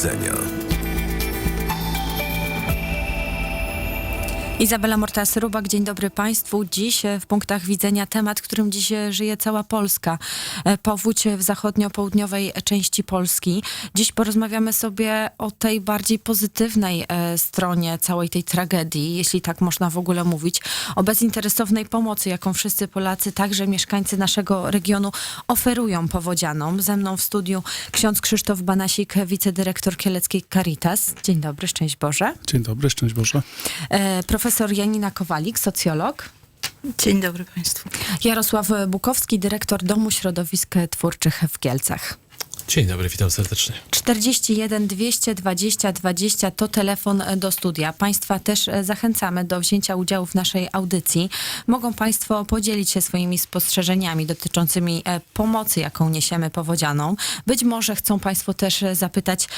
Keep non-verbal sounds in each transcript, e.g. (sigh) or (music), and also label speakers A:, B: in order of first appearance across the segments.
A: widzenia.
B: Izabela Morta-Rubak, dzień dobry Państwu. Dziś e, w punktach widzenia temat, którym dziś e, żyje cała Polska. E, Powódź w zachodnio-południowej części Polski. Dziś porozmawiamy sobie o tej bardziej pozytywnej stronie całej tej tragedii, jeśli tak można w ogóle mówić. O bezinteresownej pomocy, jaką wszyscy Polacy, także mieszkańcy naszego regionu oferują powodzianom. Ze mną w studiu ksiądz Krzysztof Banasik, wicedyrektor Kieleckiej Caritas. Dzień dobry, szczęść Boże.
C: Dzień dobry, szczęść Boże.
B: E, Profesor Janina Kowalik, socjolog.
D: Dzień dobry Państwu.
B: Jarosław Bukowski, dyrektor Domu Środowisk Twórczych w Kielcach.
E: Dzień dobry, witam serdecznie.
B: 41 220 20 to telefon do studia. Państwa też e, zachęcamy do wzięcia udziału w naszej audycji. Mogą Państwo podzielić się swoimi spostrzeżeniami dotyczącymi e, pomocy, jaką niesiemy powodzianom. Być może chcą Państwo też e, zapytać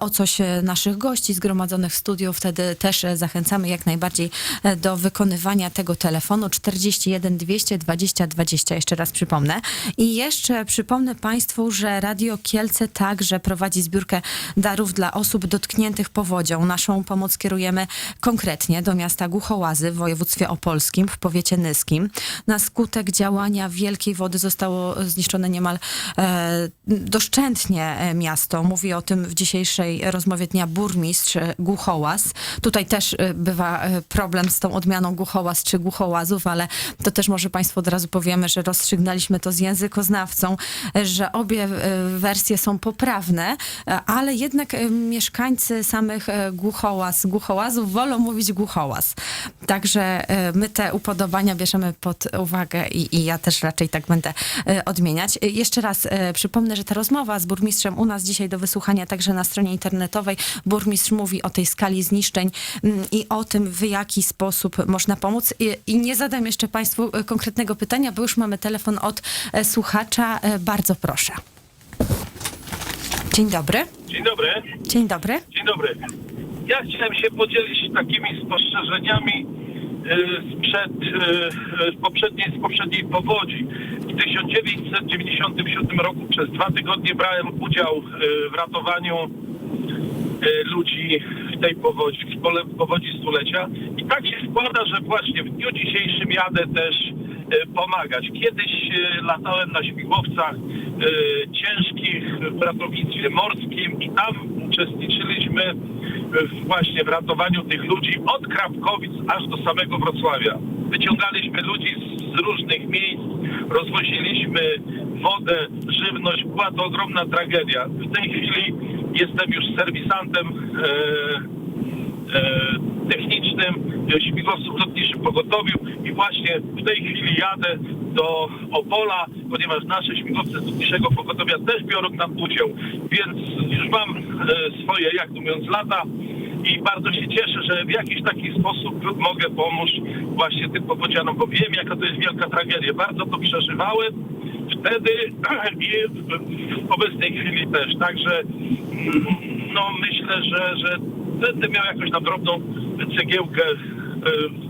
B: o coś naszych gości zgromadzonych w studiu. Wtedy też zachęcamy jak najbardziej do wykonywania tego telefonu 41 220 20. Jeszcze raz przypomnę. I jeszcze przypomnę Państwu, że Radio Kielce także prowadzi zbiórkę darów dla osób dotkniętych powodzią. Naszą pomoc kierujemy konkretnie do miasta Głuchołazy w województwie opolskim w powiecie nyskim. Na skutek działania wielkiej wody zostało zniszczone niemal e, doszczętnie e, miasto. Mówi o tym w dzisiejszej rozmowie dnia burmistrz e, Głuchołaz. Tutaj też e, bywa problem z tą odmianą Głuchołaz czy Głuchołazów, ale to też może Państwu od razu powiemy, że rozstrzygnaliśmy to z językoznawcą, że obie e, wersje są poprawne, e, ale jednak e, mieszkańcy samych e, Głuchołaz, Głuchołazów wolą mówić Głuchołaz. Także my te upodobania bierzemy pod uwagę i, i ja też raczej tak będę odmieniać. Jeszcze raz przypomnę, że ta rozmowa z burmistrzem u nas dzisiaj do wysłuchania także na stronie internetowej. Burmistrz mówi o tej skali zniszczeń mm, i o tym, w jaki sposób można pomóc. I, I nie zadam jeszcze Państwu konkretnego pytania, bo już mamy telefon od słuchacza. Bardzo proszę. Dzień dobry.
F: Dzień dobry.
B: Dzień dobry.
F: Dzień dobry. Ja chciałem się podzielić takimi spostrzeżeniami y, sprzed y, y, poprzedniej, z poprzedniej powodzi. W 1997 roku przez dwa tygodnie brałem udział w ratowaniu ludzi w tej powodzi, w pole- powodzi stulecia. I tak się składa, że właśnie w dniu dzisiejszym jadę też pomagać. Kiedyś latałem na śmigłowcach ciężkich w ratownictwie morskim i tam uczestniczyliśmy w, właśnie w ratowaniu tych ludzi od Krapkowic aż do samego Wrocławia. Wyciągaliśmy ludzi z, z różnych miejsc, rozwoziliśmy wodę, żywność. Była to ogromna tragedia. W tej chwili jestem już serwisantem e, e, technicznym śmigłowców w lotniczym pogotowiu i właśnie w tej chwili jadę do Opola, ponieważ nasze śmigłowce z lotniczego pogotowia też biorą tam udział, więc już mam e, swoje, jak mówiąc, lata i bardzo się cieszę, że w jakiś taki sposób mogę pomóc właśnie tym powodzianom, bo wiem, jaka to jest wielka tragedia. Bardzo to przeżywałem wtedy (clears throat) i w, w obecnej chwili też. Także mm, no myślę, że, że będę miał jakąś tam drobną cegiełkę, e,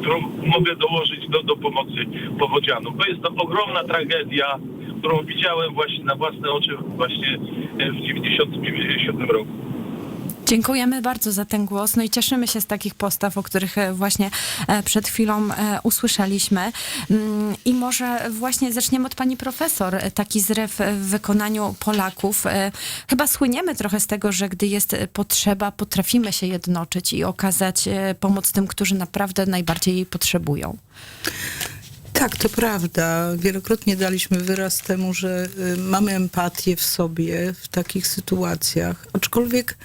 F: którą mogę dołożyć do, do pomocy powodzianom. Bo jest to ogromna tragedia, którą widziałem właśnie na własne oczy właśnie w 1997 roku.
B: Dziękujemy bardzo za ten głos. No i cieszymy się z takich postaw, o których e, właśnie e, przed chwilą e, usłyszeliśmy. Mm, I może właśnie zaczniemy od pani profesor. Taki zryw w wykonaniu Polaków. Chyba słyniemy trochę z tego, że gdy jest potrzeba, potrafimy się jednoczyć i okazać pomoc tym, którzy naprawdę najbardziej jej potrzebują.
D: Tak, to prawda. Wielokrotnie daliśmy wyraz temu, że y, mamy empatię w sobie w takich sytuacjach. Aczkolwiek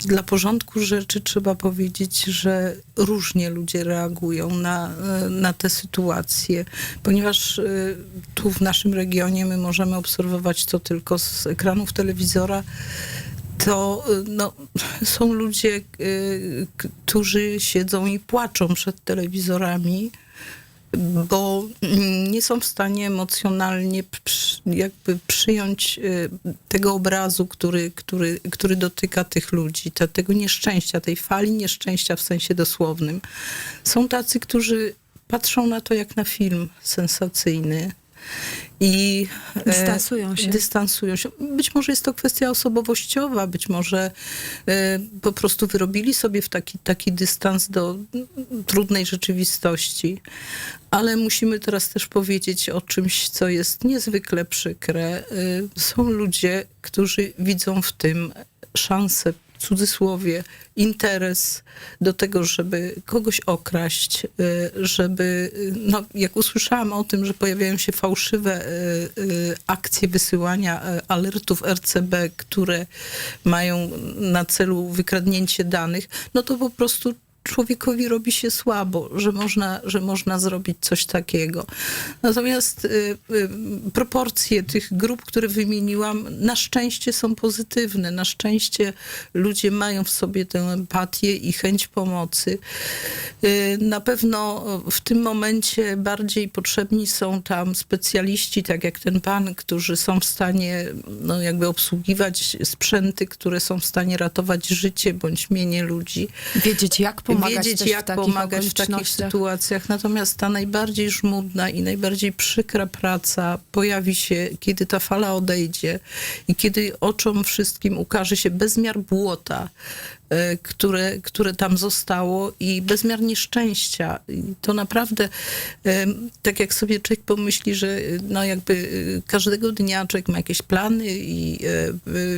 D: dla porządku rzeczy trzeba powiedzieć, że różnie ludzie reagują na, y, na te sytuacje, ponieważ y, tu w naszym regionie my możemy obserwować to tylko z ekranów telewizora. To y, no, są ludzie, y, którzy siedzą i płaczą przed telewizorami, bo nie są w stanie emocjonalnie jakby przyjąć y, tego obrazu, który, który, który dotyka tych ludzi, te, tego nieszczęścia, tej fali nieszczęścia w sensie dosłownym. Są tacy, którzy patrzą na to jak na film sensacyjny i e,
B: Dystansują się.
D: dystansują się. Być może jest to kwestia osobowościowa, być może e, po prostu wyrobili sobie w taki, taki dystans do mm, trudnej rzeczywistości. Ale musimy teraz też powiedzieć o czymś, co jest niezwykle przykre. E, Są ludzie, którzy widzą w tym szansę, w cudzysłowie, interes do tego, żeby kogoś okraść, y, żeby, y, no, jak usłyszałam o tym, że pojawiają się fałszywe y, akcje wysyłania alertów RCB, które mają na celu wykradnięcie danych, no to po prostu człowiekowi robi się słabo, że można, że można zrobić coś takiego. Natomiast y, y, proporcje tych grup, które wymieniłam, na szczęście są pozytywne. Na szczęście ludzie mają w sobie tę empatię i chęć pomocy. Y, na pewno w tym momencie bardziej potrzebni są tam specjaliści, tak jak ten pan, którzy są w stanie no, jakby obsługiwać sprzęty, które są w stanie ratować życie bądź mienie ludzi
B: Wiedzieć, jak pomagać
D: wiedzieć, jak
B: w
D: pomagać w takich sytuacjach. Natomiast ta najbardziej żmudna i najbardziej przykra praca pojawi się, kiedy ta fala odejdzie i kiedy oczom wszystkim ukaże się bezmiar błota, które, które tam zostało i bezmiar nieszczęścia. I to naprawdę, e, tak jak sobie człowiek pomyśli, że e, no jakby każdego dnia człowiek ma jakieś plany i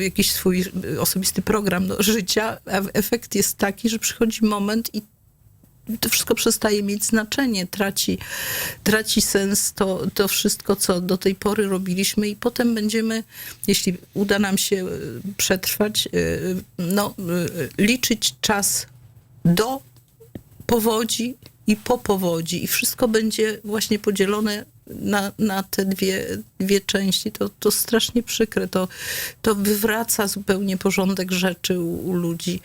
D: jakiś swój osobisty program do życia, a efekt jest taki, że przychodzi moment i to wszystko przestaje mieć znaczenie, traci, traci sens to, to wszystko, co do tej pory robiliśmy i potem będziemy, jeśli uda nam się e, przetrwać, e, no, e, liczyć czas do powodzi i po powodzi. I wszystko będzie właśnie podzielone na, na te dwie, dwie części. To, to strasznie przykre. To, to wywraca zupełnie porządek rzeczy u, u ludzi.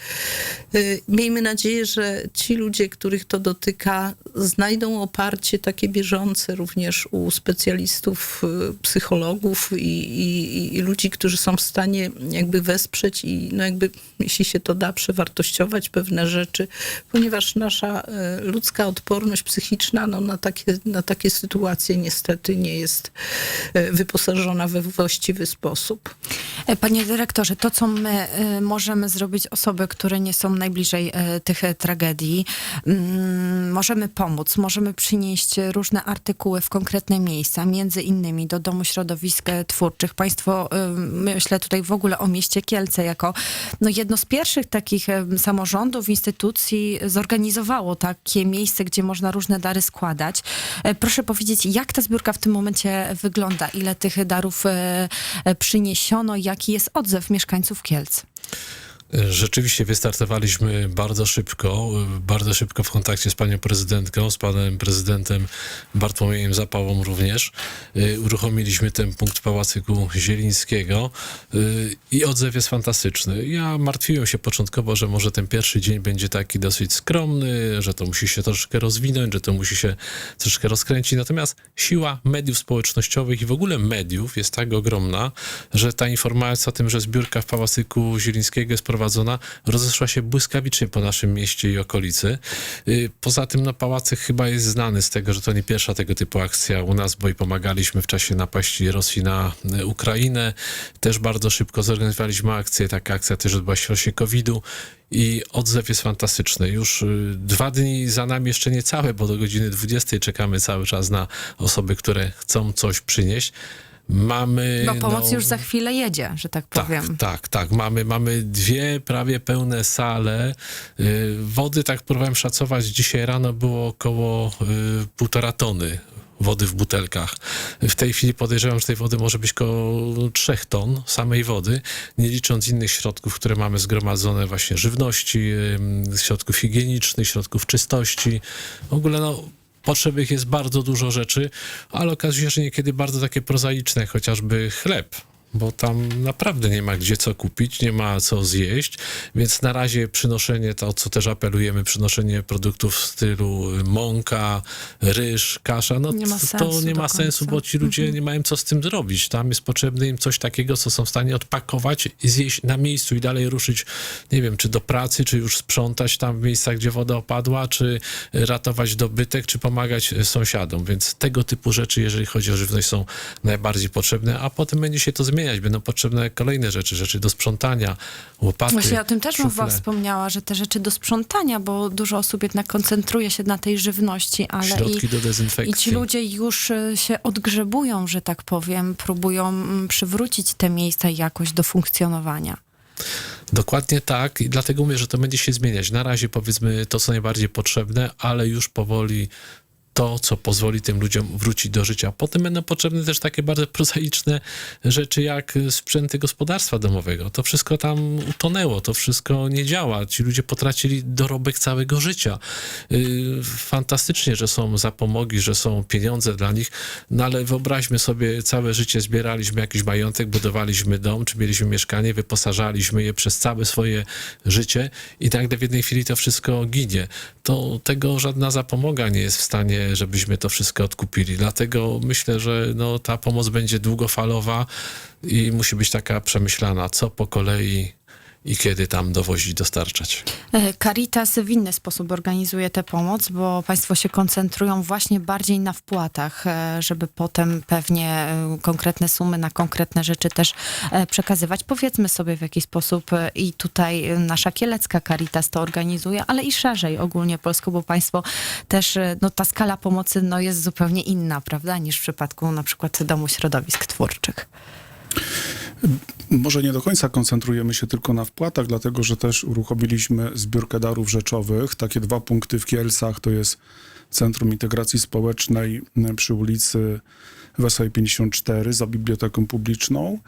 D: Y, Miejmy nadzieję, że ci ludzie, których to dotyka, znajdą oparcie takie bieżące również u specjalistów, y, psychologów i, i, i ludzi, którzy są w stanie jakby wesprzeć i no jakby, jeśli się to da, przewartościować pewne rzeczy, ponieważ nasza y, ludzka odporność psychiczna no, na, takie, na takie sytuacje niestety nie jest y, wyposażona we właściwy sposób.
B: E, Panie dyrektorze, to co my e, możemy zrobić, osoby, które nie są najbliżej e, tych e, tragedii, mm, możemy pomóc, możemy przynieść różne artykuły w konkretne miejsca, między innymi do Domu Środowisk e, Twórczych. Państwo, e, myślę tutaj w ogóle o mieście Kielce, jako no, jedno z pierwszych takich e, samorządów, instytucji zorganizowało takie miejsce, gdzie można różne dary składać. E, Proszę powiedzieć, jak ta zbiórka w tym momencie wygląda? Ile tych darów e, e, przyniesiono? Jaki jest odzew mieszkańców Kielc?
E: Rzeczywiście wystartowaliśmy bardzo szybko, bardzo szybko w kontakcie z panią prezydentką, z panem prezydentem Bartłomiejem Zapałą również. Y, Uruchomiliśmy ten punkt w Pałacyku Zielińskiego y, i odzew jest fantastyczny. Ja martwiłem się początkowo, że może ten pierwszy dzień będzie taki dosyć skromny, że to musi się troszkę rozwinąć, że to musi się troszkę rozkręcić. Natomiast siła mediów społecznościowych i w ogóle mediów jest tak ogromna, że ta informacja o tym, że zbiórka w Pałacyku Zielińskiego jest prowadzona, rozeszła się błyskawicznie po naszym mieście i okolicy. Y, Poza tym no, Pałacyk chyba jest znany z tego, że to nie pierwsza tego typu akcja u nas, bo i pomagaliśmy w czasie napaści Rosji na y, Ukrainę. Też bardzo szybko zorganizowaliśmy akcję. Taka akcja też odbyła się w czasie COVID-u i odzew jest fantastyczny. Już y, dwa dni za nami jeszcze nie całe, bo do godziny 20 czekamy cały czas na osoby, które chcą coś przynieść. Mamy.
B: Bo pomoc
E: no,
B: już za chwilę jedzie, że tak
E: tak,
B: powiem.
E: tak, tak. Mamy, mamy dwie prawie pełne sale. Y, Wody, tak próbowałem szacować, dzisiaj rano było około y, półtora tony wody w butelkach. W tej chwili podejrzewam, że tej wody może być około trzech ton samej wody, nie licząc innych środków, które mamy zgromadzone właśnie żywności, środków higienicznych, środków czystości. W ogóle no potrzebnych jest bardzo dużo rzeczy, ale okazuje się, że niekiedy bardzo takie prozaiczne, chociażby chleb bo tam naprawdę nie ma gdzie co kupić, nie ma co zjeść, więc na razie przynoszenie, to co też apelujemy, przynoszenie produktów w stylu mąka, ryż, kasza, no
B: Nie
E: to, nie ma sensu, bo ci ludzie nie mają co z tym zrobić. Tam jest potrzebne im coś takiego, co są w stanie odpakować i zjeść na miejscu i dalej ruszyć, nie wiem, czy do pracy, czy już sprzątać tam w miejscach, gdzie woda opadła, czy ratować dobytek, czy pomagać e, sąsiadom. Więc tego typu rzeczy, jeżeli chodzi o żywność, są najbardziej potrzebne, a potem będzie się to zmieniać. Będą potrzebne kolejne rzeczy, rzeczy do sprzątania, łopaty,
B: Właśnie o tym też mowa
E: szufle,
B: wspomniała, że te rzeczy do sprzątania, bo dużo osób jednak koncentruje się na tej żywności, ale
E: środki
B: i,
E: do
B: i
E: dezynfekcji.
B: ci ludzie już y, się odgrzebują, że tak powiem, próbują mm, przywrócić te miejsca i jakoś do funkcjonowania.
E: Dokładnie tak i dlatego mówię, że to będzie się zmieniać. Na razie powiedzmy to, co najbardziej potrzebne, ale już powoli to, co pozwoli tym ludziom wrócić do życia. Potem będą potrzebne też takie bardzo prozaiczne rzeczy, jak sprzęty gospodarstwa domowego. To wszystko tam utonęło, to wszystko nie działa. Ci ludzie potracili dorobek całego życia. Yy, Fantastycznie, że są zapomogi, że są pieniądze dla nich, no ale wyobraźmy sobie, całe życie zbieraliśmy jakiś majątek, budowaliśmy dom, czy mieliśmy mieszkanie, wyposażaliśmy je przez całe swoje życie i nagle w jednej chwili to wszystko ginie. To tego żadna zapomoga nie jest w stanie, żebyśmy to wszystko odkupili. Dlatego myślę, że no, ta pomoc będzie długofalowa i musi być taka przemyślana, co po kolei i kiedy tam dowozić, dostarczać.
B: E, Caritas w inny sposób organizuje tę pomoc, bo państwo się koncentrują właśnie bardziej na wpłatach, e, żeby potem pewnie e, konkretne sumy na konkretne rzeczy też przekazywać. Powiedzmy sobie w jaki sposób i tutaj nasza kielecka Caritas to organizuje, ale i szerzej ogólnie Polsko, bo państwo też, no ta skala pomocy no, jest zupełnie inna, prawda, niż w przypadku na przykład Domu Środowisk Twórczych.
A: Może nie do końca koncentrujemy się tylko na wpłatach, dlatego że też uruchomiliśmy zbiórkę darów rzeczowych. Takie dwa punkty w Kielcach to jest Centrum Integracji Społecznej przy ulicy Wesołej 54 za biblioteką publiczną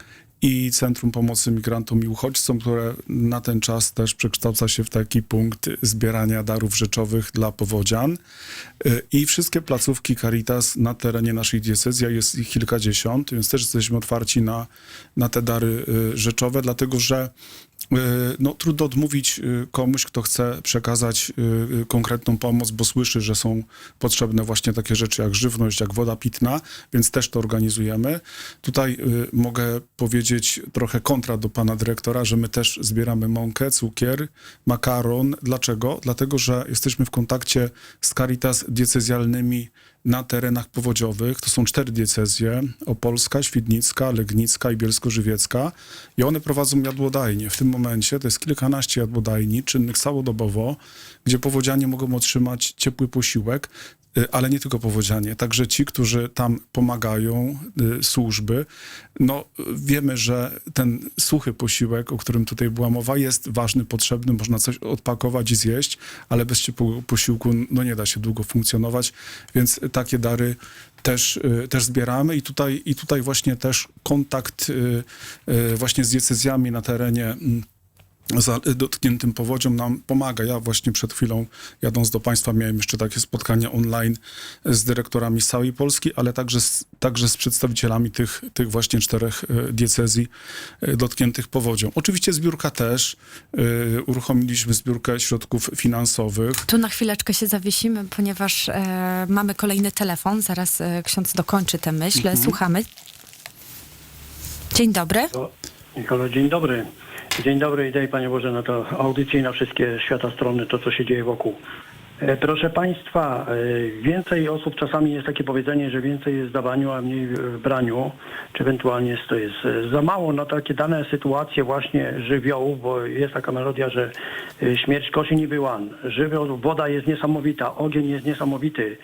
A: i Centrum Pomocy Migrantom i Uchodźcom, które na ten czas też przekształca się w taki punkt zbierania darów rzeczowych dla powodzian. Y, I wszystkie placówki Caritas na terenie naszej diecezji, jest ich kilkadziesiąt, więc też jesteśmy otwarci na, na te dary y, rzeczowe, dlatego że no, trudno odmówić y, komuś, kto chce przekazać y, konkretną pomoc, bo słyszy, że są potrzebne właśnie takie rzeczy jak żywność, jak woda pitna, więc też to organizujemy. Tutaj mogę powiedzieć trochę kontra do pana dyrektora, że my też zbieramy mąkę, cukier, makaron. Dlaczego? Dlatego, że jesteśmy w kontakcie z Caritas diecezjalnymi na terenach powodziowych. To są cztery diecezje, Opolska, Świdnicka, Legnicka i Bielsko-Żywiecka i one prowadzą jadłodajnie. W tym momencie to jest kilkanaście jadłodajni czynnych całodobowo, gdzie powodzianie mogą otrzymać ciepły posiłek, y, ale nie tylko powodzianie, także ci, którzy tam pomagają, y, służby. No, wiemy, że ten suchy posiłek, o którym tutaj była mowa, jest ważny, potrzebny, można coś odpakować i zjeść, ale bez ciepłego posiłku no, nie da się długo funkcjonować, więc takie dary też, y, też zbieramy. I tutaj, i tutaj właśnie też kontakt właśnie z diecezjami na terenie mm, za, dotkniętym powodzią nam pomaga. Ja właśnie przed chwilą jadąc do Państwa miałem jeszcze takie spotkanie online z dyrektorami z całej Polski, ale także z, także z przedstawicielami tych, tych właśnie czterech e, diecezji e, dotkniętych powodzią. Oczywiście zbiórka też. e, Uruchomiliśmy zbiórkę środków finansowych.
B: Tu na chwileczkę się zawiesimy, ponieważ e, mamy kolejny telefon. Zaraz e, ksiądz dokończy tę myśl. Słuchamy. Dzień dobry.
C: Dzień dobry. Dzień dobry i daj Panie Boże na to audycję i na wszystkie świata strony, to co się dzieje wokół. E, Proszę Państwa, e, więcej osób, czasami jest takie powiedzenie, że więcej jest w dawaniu, a mniej w braniu, czy ewentualnie to jest e, za mało na takie dane sytuacje właśnie żywiołów, bo jest taka melodia, że śmierć koszy nie była. Żywioł, woda jest niesamowita, ogień jest niesamowity.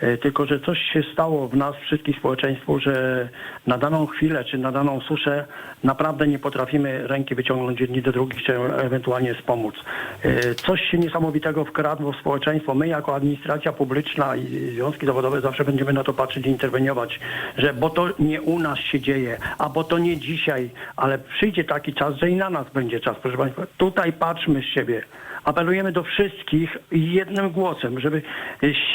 C: E, Tylko, że coś się stało w nas, wszystkich społeczeństwu, że na daną chwilę, czy na daną suszę naprawdę nie potrafimy ręki wyciągnąć jedni do drugich, czy ewentualnie wspomóc. E, Coś się niesamowitego wkradło w społeczeństwo. My jako administracja publiczna i związki zawodowe zawsze będziemy na to patrzeć i interweniować, że bo to nie u nas się dzieje, a bo to nie dzisiaj, ale przyjdzie taki czas, że i na nas będzie czas, proszę Państwa. Tutaj patrzmy z siebie apelujemy do wszystkich jednym głosem, żeby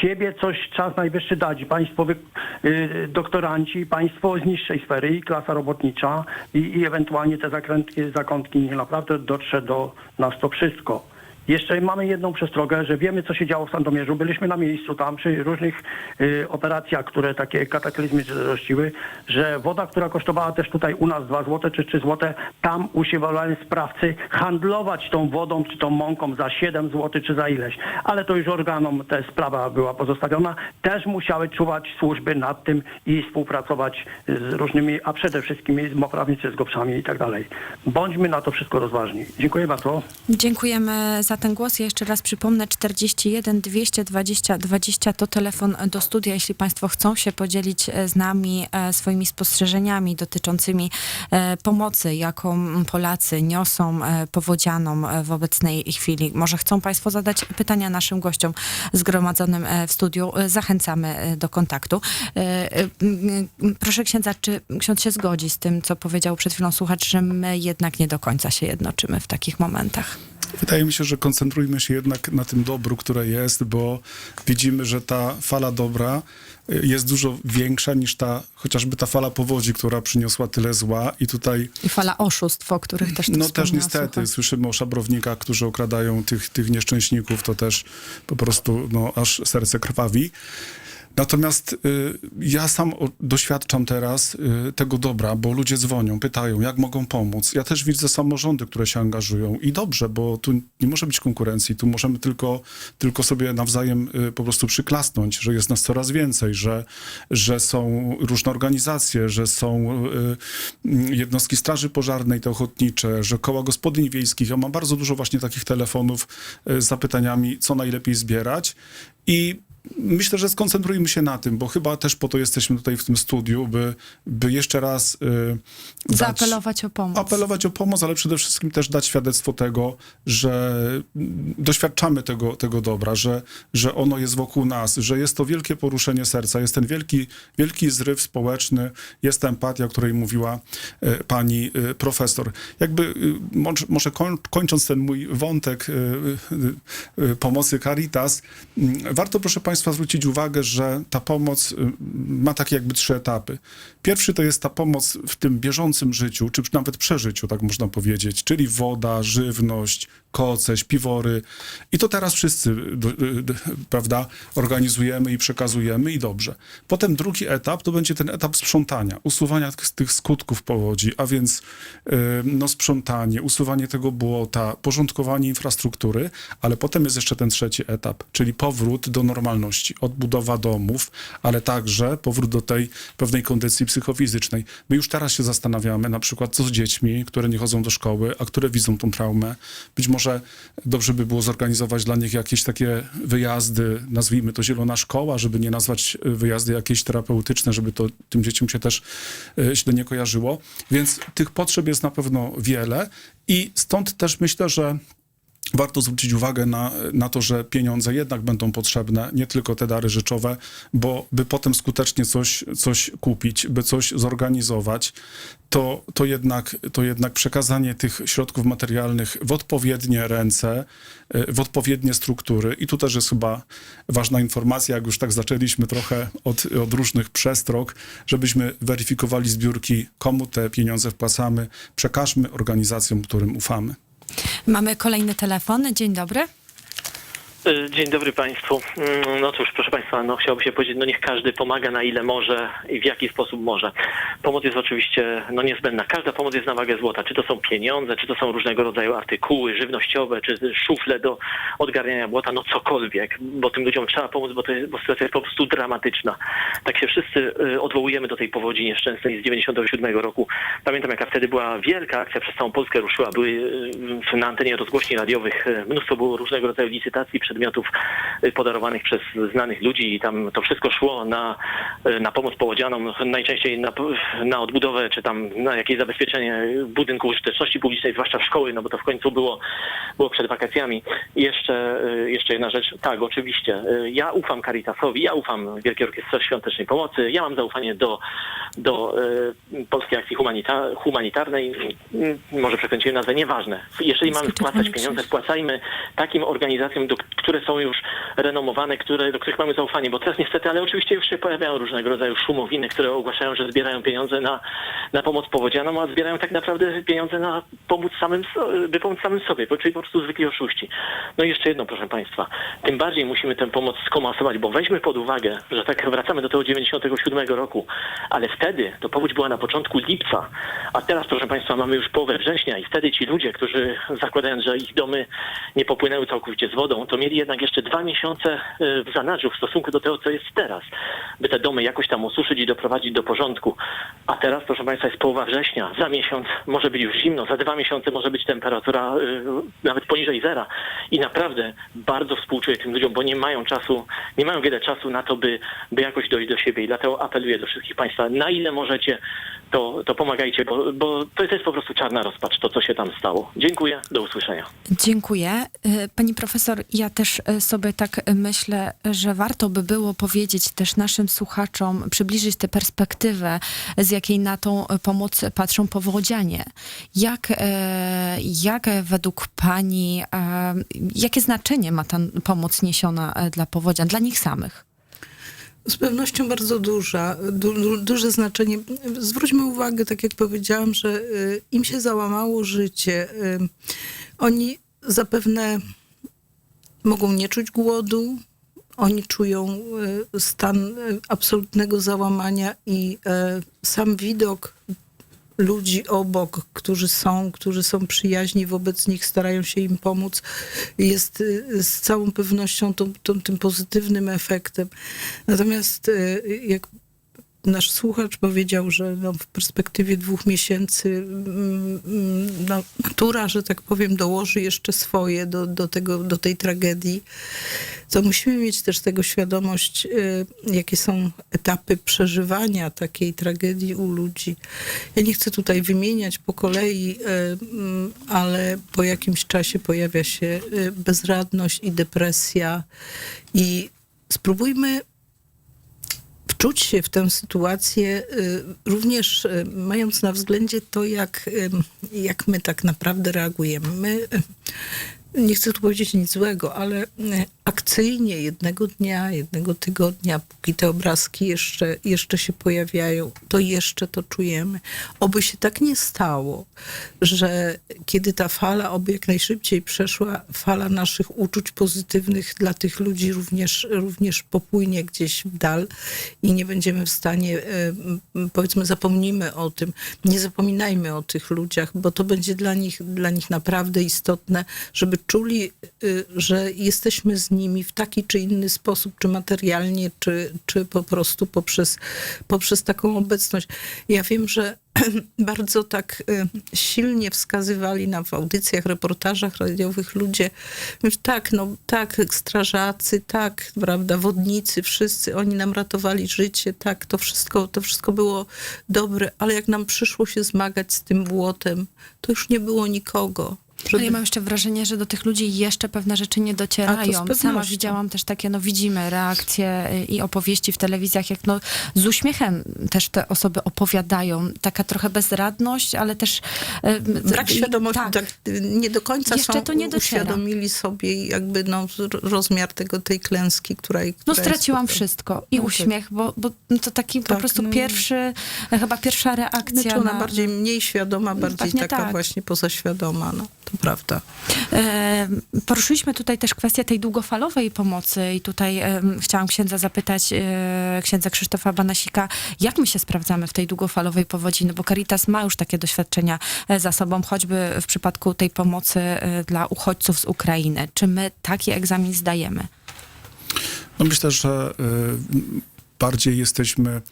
C: siebie coś czas najwyższy dać. Państwo wy, y, doktoranci, państwo z niższej sfery i klasa robotnicza i, i ewentualnie te zakrętki, zakątki, niech naprawdę dotrze do nas to wszystko. Jeszcze mamy jedną przestrogę, że wiemy, co się działo w Sandomierzu. Byliśmy na miejscu tam przy różnych y, operacjach, które takie kataklizmy zrościły, że woda, która kosztowała też tutaj u nas 2 zł czy 3 zł, tam usiłowali sprawcy handlować tą wodą czy tą mąką za 7 zł czy za ileś. Ale to już organom ta sprawa była pozostawiona. Też musiały czuwać służby nad tym i współpracować z różnymi, a przede wszystkim z moprawnicy, z gopszami i tak dalej. Bądźmy na to wszystko rozważni. Dziękuję bardzo.
B: Dziękujemy za ten głos. Ja jeszcze raz przypomnę, 41 220 20 to telefon do studia, jeśli Państwo chcą się podzielić e, z nami e, swoimi spostrzeżeniami dotyczącymi e, pomocy, jaką Polacy niosą powodzianom w obecnej chwili. Może chcą Państwo zadać pytania naszym gościom zgromadzonym w studiu. Zachęcamy do kontaktu. Proszę księdza, czy ksiądz się zgodzi z tym, co powiedział przed chwilą słuchacz, że my jednak nie do końca się jednoczymy w takich momentach?
A: Wydaje mi się, że koncentrujmy się jednak na tym dobru, które jest, bo widzimy, że ta fala dobra y, jest dużo większa niż ta, chociażby ta fala powodzi, która przyniosła tyle zła i tutaj
B: I fala oszustw, o których też
A: No też niestety
B: słuchacz.
A: słyszymy o szabrownikach, którzy okradają tych, tych nieszczęśników, to też po prostu no, aż serce krwawi. Natomiast y, ja sam doświadczam teraz y, tego dobra, bo ludzie dzwonią, pytają, jak mogą pomóc. Ja też widzę samorządy, które się angażują i dobrze, bo tu nie może być konkurencji, tu możemy tylko, tylko sobie nawzajem y, po prostu przyklasnąć, że jest nas coraz więcej, że, że są różne organizacje, że są jednostki straży pożarnej, te ochotnicze, że koła gospodyń wiejskich. Ja mam bardzo dużo właśnie takich telefonów z zapytaniami, co najlepiej zbierać i Myślę, że skoncentrujmy się na tym, bo chyba też po to jesteśmy tutaj w tym studiu, by, by jeszcze raz y, dać-
B: Zaapelować o pomoc.
A: apelować o pomoc, ale przede wszystkim też dać świadectwo tego, że mm, doświadczamy tego, tego dobra, że, że ono jest wokół nas, że jest to wielkie poruszenie serca, jest ten wielki, wielki zryw społeczny, jest ta empatia, o której mówiła e, pani e, profesor. Jakby, może, może koń, kończąc ten mój wątek pomocy Caritas, m, warto, proszę Państwa, zwrócić uwagę, że ta pomoc y, ma takie jakby trzy etapy. Pierwszy to jest ta pomoc w tym bieżącym życiu, czy nawet przeżyciu, tak można powiedzieć, czyli woda, żywność, koce, śpiwory. I to teraz wszyscy, y, d- prawda, organizujemy i przekazujemy i dobrze. Potem drugi etap to będzie ten etap sprzątania, usuwania tych, skutków powodzi, a więc y, no, sprzątanie, usuwanie tego błota, porządkowanie infrastruktury, ale potem jest jeszcze ten trzeci etap, czyli powrót do normalności, odbudowa domów, ale także powrót do tej pewnej kondycji psychofizycznej. My już teraz się zastanawiamy na przykład, co z dziećmi, które nie chodzą do szkoły, a które widzą tą traumę. Być może dobrze by było zorganizować dla nich jakieś takie wyjazdy, nazwijmy to zielona szkoła, żeby nie nazwać wyjazdy jakieś terapeutyczne, żeby to tym dzieciom się też y, źle nie kojarzyło. Więc tych potrzeb jest na pewno wiele i stąd też myślę, że warto zwrócić uwagę na, na to, że pieniądze jednak będą potrzebne, nie tylko te dary rzeczowe, bo by potem skutecznie coś, coś kupić, by coś zorganizować, to, to, jednak, to jednak przekazanie tych środków materialnych w odpowiednie ręce, y, w odpowiednie struktury. I tu też jest chyba ważna informacja, jak już tak zaczęliśmy trochę od, od różnych przestrog, żebyśmy weryfikowali zbiórki, komu te pieniądze wpłacamy, przekażmy organizacjom, którym ufamy.
B: Mamy kolejny telefon. Dzień dobry.
G: Y, Dzień dobry Państwu. Mm, No cóż, proszę Państwa, no chciałbym się powiedzieć, no niech każdy pomaga na ile może i w jaki sposób może. Pomoc jest oczywiście no niezbędna. Każda pomoc jest na wagę złota. Czy to są pieniądze, czy to są różnego rodzaju artykuły żywnościowe, czy szufle do odgarniania błota, no cokolwiek, bo tym ludziom trzeba pomóc, bo, to jest, bo sytuacja jest po prostu dramatyczna. Tak się wszyscy y, odwołujemy do tej powodzi nieszczęsnej z 97 roku. Pamiętam, jaka wtedy była wielka akcja, przez całą Polskę ruszyła. Były y, na antenie rozgłośni radiowych, y, mnóstwo było różnego rodzaju licytacji, przedmiotów y, podarowanych przez znanych ludzi i tam to wszystko szło na, y, na pomoc połodzianom, najczęściej na, na odbudowę, czy tam na jakieś zabezpieczenie budynku użyteczności publicznej, zwłaszcza szkoły, no bo to w końcu było, było przed wakacjami. I jeszcze, y, jeszcze jedna rzecz, tak, oczywiście, ja ufam Caritasowi, ja ufam Wielkiej Orkiestrze Świątecznej Pomocy, ja mam zaufanie do, do Polskiej Akcji Humanita- Humanitarnej, y, może przekręciłem nazwę, nieważne. Jeżeli mamy wpłacać pieniądze, wpłacajmy takim organizacjom, do, które są już renomowane, które, do których mamy zaufanie, bo teraz niestety, ale oczywiście już się pojawiają różnego rodzaju szumowiny, które ogłaszają, że zbierają pieniądze na, na pomoc powodzianom, a zbierają tak naprawdę pieniądze na pomóc samym, by pomóc samym sobie, czyli po prostu zwykli oszuści. No i jeszcze jedno, proszę Państwa, tym bardziej musimy tę pomoc skomasować, bo weźmy pod uwagę, że tak wracamy do tego 97 roku, ale wtedy to powódź była na początku lipca, a teraz, proszę Państwa, mamy już połowę września i wtedy ci ludzie, którzy zakładając, że ich domy nie popłynęły całkowicie z wodą, to mieli jednak jeszcze dwa miesiące y, w zanadrzu w stosunku do tego, co jest teraz, by te domy jakoś tam osuszyć i doprowadzić do porządku. A teraz, proszę Państwa, jest połowa września, za miesiąc może być już zimno, za dwa miesiące może być temperatura y, nawet poniżej zera. I naprawdę bardzo współczuję tym ludziom, bo nie mają czasu, nie mają wiele czasu na to, by, by jakoś dojść do siebie. I dlatego apeluję do wszystkich Państwa, na ile możecie, to, to pomagajcie, bo, bo to jest po prostu czarna rozpacz, to co się tam stało. Dziękuję, do usłyszenia.
B: Dziękuję. Y, Pani profesor, ja też y, sobie tak y, myślę, że warto by było powiedzieć też naszym słuchaczom, przybliżyć tę perspektywę, z jakiej na tą pomoc patrzą powodzianie. Jak, e, jak według Pani, e, jakie znaczenie ma ta pomoc niesiona e, dla powodzian, dla nich samych?
D: Z pewnością bardzo duża, du, du, duże znaczenie. Zwróćmy uwagę, tak jak powiedziałam, że y, im się załamało życie. Y, oni zapewne mogą nie czuć głodu, oni czują y, stan absolutnego załamania i sam widok ludzi obok, którzy są, którzy są przyjaźni wobec nich, starają się im pomóc, jest y, z całą pewnością tą, tą, tym pozytywnym efektem. Natomiast y, jak nasz słuchacz powiedział, że no, w perspektywie dwóch miesięcy mm, mm, no, natura, że tak powiem, dołoży jeszcze swoje do, do, tego, do tej tragedii, to musimy mieć też tego świadomość, y, jakie są etapy przeżywania takiej tragedii u ludzi. Ja nie chcę tutaj wymieniać po kolei, y, mm, ale po jakimś czasie pojawia się y, bezradność i depresja i spróbujmy wczuć się w tę sytuację, y, również y, mając na względzie to, jak, y, jak my tak naprawdę reagujemy. My, nie chcę tu powiedzieć nic złego, ale y, akcyjnie jednego dnia, jednego tygodnia, póki te obrazki jeszcze, jeszcze się pojawiają, to jeszcze to czujemy. Oby się tak nie stało, że kiedy ta fala, oby jak najszybciej przeszła, fala naszych uczuć pozytywnych dla tych ludzi również, również popłynie gdzieś w dal i nie będziemy w stanie, e, powiedzmy, zapomnimy o tym, nie zapominajmy o tych ludziach, bo to będzie dla nich, dla nich naprawdę istotne, żeby czuli, y, że jesteśmy z nimi w taki czy inny sposób, czy materialnie, czy, czy po prostu poprzez, poprzez taką obecność. Ja wiem, że (clears throat) bardzo tak y, silnie wskazywali nam w audycjach, reportażach radiowych ludzie, że tak, no tak, strażacy, tak, prawda, wodnicy, wszyscy, oni nam ratowali życie, tak, to wszystko, to wszystko było dobre, ale jak nam przyszło się zmagać z tym błotem, to już nie było nikogo.
B: Ale ja mam jeszcze wrażenie, że do tych ludzi jeszcze pewne rzeczy nie docierają. Sama widziałam też takie, no widzimy reakcje y, i opowieści w telewizjach, jak no z uśmiechem też te osoby opowiadają. Taka trochę bezradność, ale też... y,
D: brak
B: y,
D: świadomości, tak. nie do końca
B: Jeszcze
D: są,
B: to nie dociera.
D: uświadomili sobie jakby no, rozmiar tego, tej klęski, która, która
B: No
D: jest
B: straciłam
D: po-
B: wszystko. I
D: No tak.
B: uśmiech, bo, bo to taki po
D: Tak,
B: prostu
D: no.
B: pierwszy, chyba pierwsza reakcja
D: Znaczy ona
B: na...
D: bardziej mniej świadoma, bardziej taka
B: tak.
D: właśnie pozaświadoma, no to prawda.
B: E, Poruszyliśmy tutaj też kwestię tej długofalowej pomocy i tutaj e, chciałam księdza zapytać, e, księdza Krzysztofa Banasika, jak my się sprawdzamy w tej długofalowej powodzi, no bo Caritas ma już takie doświadczenia e, za sobą, choćby w przypadku tej pomocy e, dla uchodźców z Ukrainy. Czy my taki egzamin zdajemy?
A: No myślę, że y, bardziej jesteśmy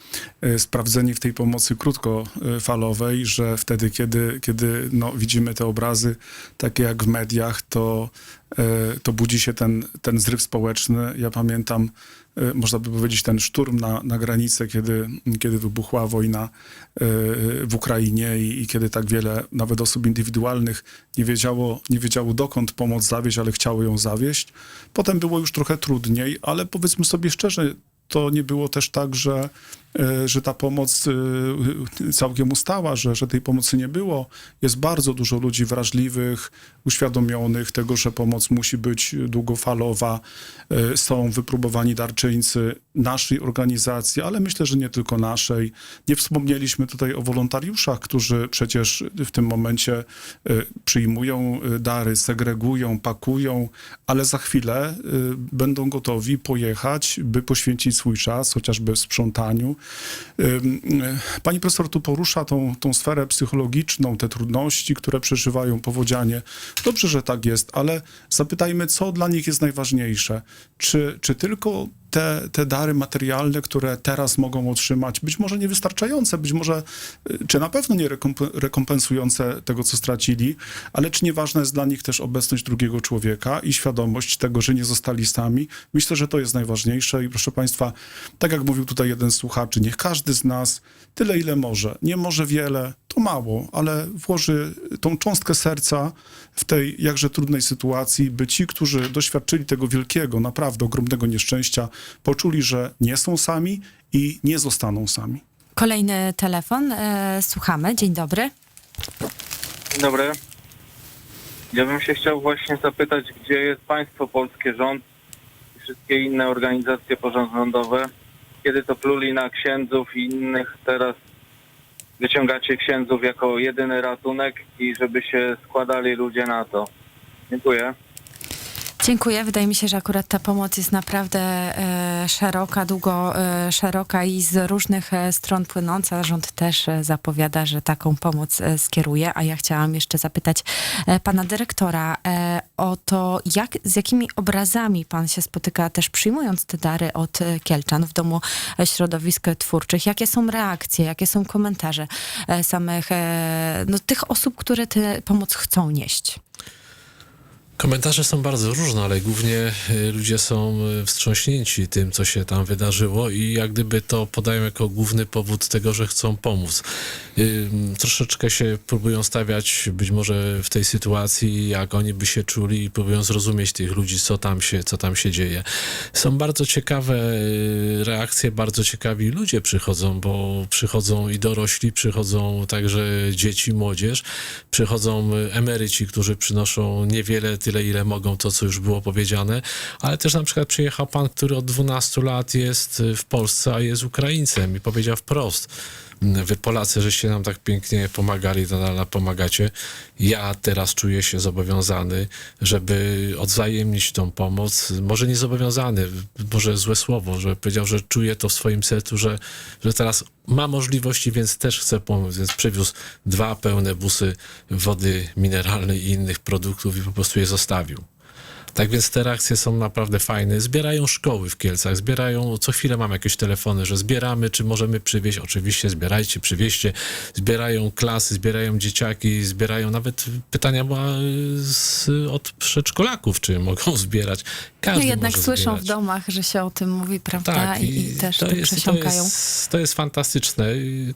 A: y, sprawdzeni w tej pomocy krótkofalowej, że wtedy, kiedy, kiedy no, widzimy te obrazy, takie jak w mediach, to, y, to budzi się ten, ten zryw społeczny. Ja pamiętam e, można by powiedzieć, ten szturm na, na granicę, kiedy, kiedy wybuchła wojna e, w Ukrainie i, i kiedy tak wiele nawet osób indywidualnych nie wiedziało, nie wiedziało dokąd pomoc zawieźć, ale chciało ją zawieźć. Potem było już trochę trudniej, ale powiedzmy sobie szczerze, to nie było też tak, że, e, że ta pomoc e, całkiem ustała, że, że tej pomocy nie było. Jest bardzo dużo ludzi wrażliwych, uświadomionych tego, że pomoc musi być długofalowa. E, Są wypróbowani darczyńcy naszej organizacji, ale myślę, że nie tylko naszej. Nie wspomnieliśmy tutaj o wolontariuszach, którzy przecież w tym momencie przyjmują dary, segregują, pakują, ale za chwilę będą gotowi pojechać, by poświęcić swój czas, chociażby w sprzątaniu. E, Pani profesor tu porusza tą, tą sferę psychologiczną, te trudności, które przeżywają powodzianie. Dobrze, że tak jest, ale zapytajmy, co dla nich jest najważniejsze. Czy, czy tylko te, te dary materialne, które teraz mogą otrzymać, być może niewystarczające, być może, y, czy na pewno nie rekomp- rekompensujące tego, co stracili, ale czy nieważna jest dla nich też obecność drugiego człowieka i świadomość tego, że nie zostali sami? Myślę, że to jest najważniejsze i proszę Państwa, tak jak mówił tutaj jeden słuchaczy, niech każdy z nas tyle, ile może, nie może wiele, to mało, ale włoży tą cząstkę serca w tej jakże trudnej sytuacji, by ci, którzy doświadczyli tego wielkiego, naprawdę ogromnego nieszczęścia, poczuli, że nie są sami i nie zostaną sami.
B: Kolejny telefon, e, słuchamy. Dzień dobry.
H: Dzień dobry. Ja bym się chciał właśnie zapytać, gdzie jest państwo polskie, rząd i wszystkie inne organizacje pozarządowe. Kiedy to pluli na księdzów i innych, teraz wyciągacie księdzów jako jedyny ratunek i żeby się składali ludzie na to. Dziękuję.
B: Dziękuję. Wydaje mi się, że akurat ta pomoc jest naprawdę e, szeroka, długo e, szeroka i z różnych e, stron płynąca. Rząd też e, zapowiada, że taką pomoc e, skieruje. A ja chciałam jeszcze zapytać e, pana dyrektora o to, jak, z jakimi obrazami pan się spotyka też przyjmując te dary od Kielczan w Domu Środowisk Twórczych. Jakie są reakcje, jakie są komentarze samych no, tych osób, które tę pomoc chcą nieść?
E: Komentarze są bardzo różne, ale głównie y, ludzie są y, wstrząśnięci tym, co się tam wydarzyło i jak gdyby to podają jako główny powód tego, że chcą pomóc. Troszeczkę się próbują stawiać być może w tej sytuacji, jak oni by się czuli i próbują zrozumieć tych ludzi, co tam się, co tam się dzieje. Są bardzo ciekawe y, reakcje, bardzo ciekawi ludzie przychodzą, bo przychodzą i dorośli, przychodzą także dzieci, młodzież, przychodzą emeryci, którzy przynoszą niewiele, tyle ile mogą, to co już było powiedziane, ale też na przykład przyjechał pan, który od 12 lat jest w Polsce, a jest Ukraińcem i powiedział wprost, "Mm, Wy Polacy, żeście nam tak pięknie pomagali, nadal pomagacie. Ja teraz czuję się zobowiązany, żeby odwzajemnić tą pomoc. Może nie zobowiązany, może złe słowo, że powiedział, że czuje to w swoim sercu, że, że teraz ma możliwości, więc też chce pomóc. Więc przywiózł dwa pełne busy wody mineralnej i innych produktów i po prostu je zostawił. Tak więc te reakcje są naprawdę fajne. Zbierają szkoły w Kielcach, zbierają, co chwilę mam jakieś telefony, że zbieramy, czy możemy przywieźć. Oczywiście zbierajcie, przywieźcie. Zbierają klasy, zbierają dzieciaki, zbierają nawet pytania była z, od przedszkolaków, czy mogą (laughs) zbierać. Każdy
B: No jednak słyszą
E: zbierać.
B: w domach, że się o tym mówi, prawda?
E: Tak,
B: I, i też
E: to jest, to,
B: przesiąkają.
E: jest, to jest fantastyczne.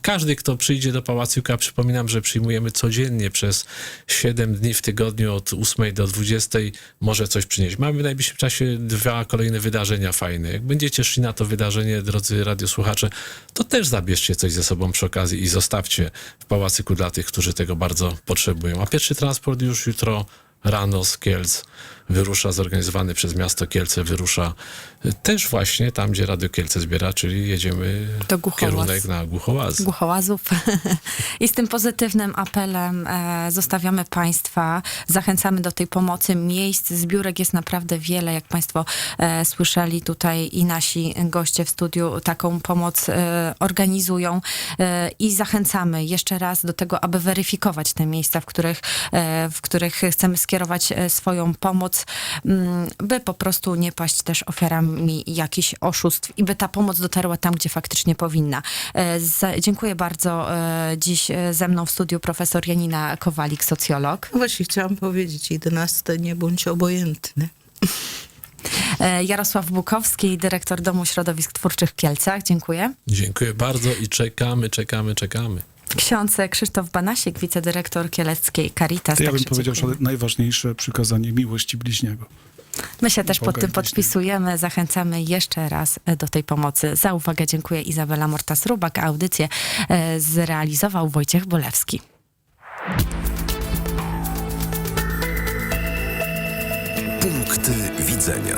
E: Każdy, kto przyjdzie do Pałacyka, przypominam, że przyjmujemy codziennie przez 7 dni w tygodniu od 8 do 20, może coś przynieść. Mamy w najbliższym czasie dwa kolejne wydarzenia fajne. Jak będziecie szli na to wydarzenie, drodzy radiosłuchacze, to też zabierzcie coś ze sobą przy okazji i zostawcie w Pałacyku dla tych, którzy tego bardzo potrzebują. A pierwszy transport już jutro rano z Kielc wyrusza, zorganizowany przez miasto Kielce, wyrusza y, też właśnie tam, gdzie Radio Kielce zbiera, czyli jedziemy
B: Do Głuchołaz.
E: kierunek na Głuchołaz.
B: Głuchołazów. (laughs) I z tym pozytywnym apelem e, zostawiamy Państwa. Zachęcamy do tej pomocy. Miejsc, zbiórek jest naprawdę wiele. Jak Państwo e, słyszeli tutaj i nasi goście w studiu taką pomoc e, organizują. I zachęcamy jeszcze raz do tego, aby weryfikować te miejsca, w których, w których chcemy skierować swoją pomoc, mm, by po prostu nie paść też ofiarami jakichś oszustw i by ta pomoc dotarła tam, gdzie faktycznie powinna. E, Dziękuję bardzo. e, Dziś e, ze mną w studiu profesor Janina Kowalik, socjolog.
D: No Właśnie chciałam powiedzieć, 11, nie bądź obojętny.
B: Jarosław Bukowski, dyrektor Domu Środowisk Twórczych w Kielcach. Dziękuję.
E: Dziękuję bardzo i czekamy, czekamy, czekamy.
B: Ksiądz Krzysztof Banasiek, wicedyrektor Kieleckiej Caritas.
A: To ja bym
B: Także
A: powiedział, że najważniejsze przykazanie miłości bliźniego.
B: My się też pod tym podpisujemy. Zachęcamy jeszcze raz e, do tej pomocy. Za uwagę dziękuję Izabela Mortas-Rubak. Audycję e, zrealizował Wojciech Bolewski.
I: Punkty widzenia.